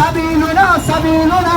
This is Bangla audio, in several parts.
সাবিলুনা সাবিলুনা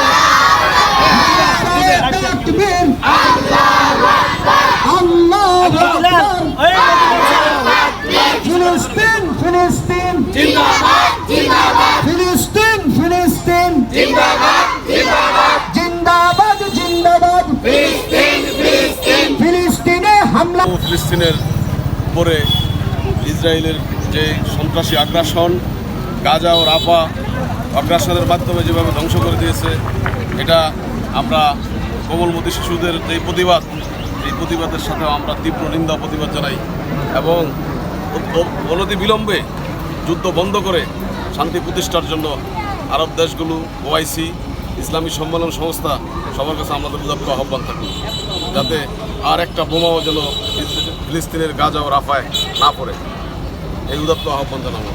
ফিলিস্তিন ফিলিস্তিন ফিলিস্তিন। জিন্দাবাদ জিন্দাবাদ। ফিলিস্তিনে হামলা। ও ফিলিস্তিনের উপরে ইসরায়েলের যে সন্ত্রাসী আগ্রাসন গাজা ও রাফা আগ্রাসনের মাধ্যমে যেভাবে ধ্বংস করে দিয়েছে এটা আমরা কোমলমতি শিশুদের যে প্রতিবাদ এই প্রতিবাদের সাথে আমরা তীব্র নিন্দা প্রতিবাদ জানাই এবং অনতি বিলম্বে যুদ্ধ বন্ধ করে শান্তি প্রতিষ্ঠার জন্য আরব দেশগুলো ওআইসি ইসলামী সম্মেলন সংস্থা, সবার কাছে আমাদের লক্ষ্য আহ্বান থাকবে যাতে আর একটা বোমাও যেন ফিলিস্তিনের গাজা ও রাফায় না পড়ে। এই উদাত্ত আহ্বান জানাব।